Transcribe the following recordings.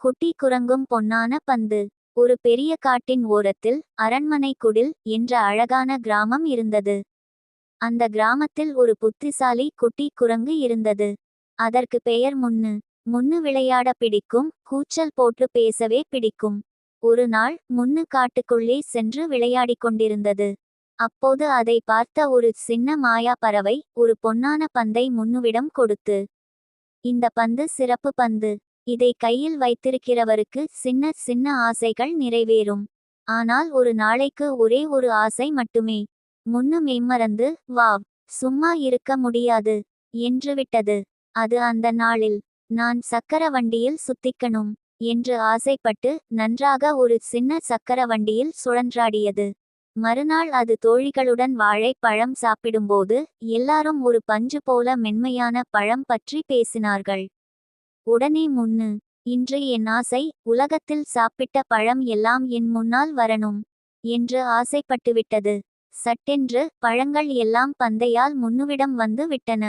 குட்டி குரங்கும் பொன்னான பந்து. ஒரு பெரிய காட்டின் ஓரத்தில் அரண்மனை குடில் என்ற அழகான கிராமம் இருந்தது. அந்த கிராமத்தில் ஒரு புத்திசாலி குட்டி குரங்கு இருந்தது. அதற்கு பெயர் முன்னு. முன்னு விளையாட பிடிக்கும் கூச்சல் போட்டு பேசவே பிடிக்கும். ஒரு நாள் முன்னு காட்டுக்குள்ளே சென்று விளையாடிக் கொண்டிருந்தது. அப்போது அதை பார்த்த ஒரு சின்ன மாயா பறவை ஒரு பொன்னான பந்தை முன்னுவிடம் கொடுத்து இந்த பந்து சிறப்பு பந்து. இதை கையில் வைத்திருக்கிறவருக்கு சின்ன சின்ன ஆசைகள் நிறைவேறும். ஆனால் ஒரு நாளைக்கு ஒரே ஒரு ஆசை மட்டுமே. முன்னு மெய்மறந்து வாவ் சும்மா இருக்க முடியாது என்று விட்டது. அது அந்த நாளில் நான் சக்கர வண்டியில் சுத்திக்கணும் என்று ஆசைப்பட்டு நன்றாக ஒரு சின்ன சக்கர வண்டியில் சுழன்றாடியது. மறுநாள் அது தோழிகளுடன் வாழைப்பழம் சாப்பிடும்போது எல்லாரும் ஒரு பஞ்சு போல மென்மையான பழம் பற்றி பேசினார்கள். உடனே முன்னு இன்று என் ஆசை உலகத்தில் சாப்பிட்ட பழம் எல்லாம் என் முன்னால் வரணும் என்று ஆசைப்பட்டுவிட்டது. சட்டென்று பழங்கள் எல்லாம் பந்தையால் முன்னுவிடம் வந்து விட்டன.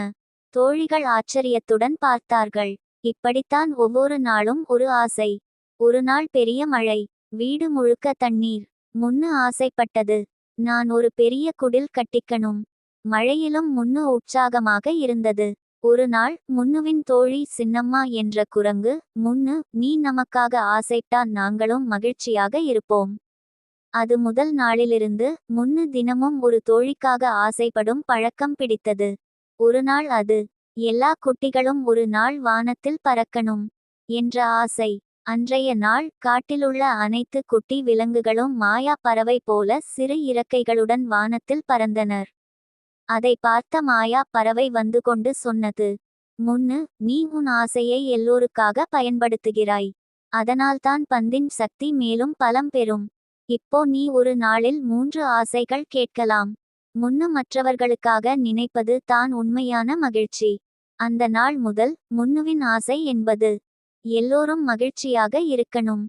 தோழிகள் ஆச்சரியத்துடன் பார்த்தார்கள். இப்படித்தான் ஒவ்வொரு நாளும் ஒரு ஆசை. ஒரு நாள் பெரிய மழை வீடு முழுக்க தண்ணீர். முன்னு ஆசைப்பட்டது. நான் ஒரு பெரிய குடில் கட்டிக்கணும். மழையிலும் முன்னு உற்சாகமாக இருந்தது. ஒரு நாள் முன்னுவின் தோழி சின்னம்மா என்ற குரங்கு முன்னு நீ நமக்காக ஆசைட்டா நாங்களும் மகிழ்ச்சியாக இருப்போம். அது முதல் நாளிலிருந்து முன்னு தினமும் ஒரு தோழிக்காக ஆசைப்படும் பழக்கம் பிடித்தது. ஒரு நாள் அது எல்லா குட்டிகளும் ஒரு நாள் வானத்தில் பறக்கணும் என்ற ஆசை. அன்றைய நாள் காட்டிலுள்ள அனைத்து குட்டி விலங்குகளும் மாயா பறவை போல சிறு இறக்கைகளுடன் வானத்தில் பறந்தனர். அதை பார்த்த மாயா பறவை வந்து கொண்டு சொன்னது முன்னு நீ உன் ஆசையை எல்லோருக்காக பயன்படுத்துகிறாய். அதனால்தான் பந்தின் சக்தி மேலும் பலம் பெறும். இப்போ நீ ஒரு நாளில் மூன்று ஆசைகள் கேட்கலாம். முன்னு மற்றவர்களுக்காக நினைப்பது தான் உண்மையான மகிழ்ச்சி. அந்த நாள் முதல் முன்னுவின் ஆசை என்பது. எல்லோரும் மகிழ்ச்சியாக இருக்கணும்.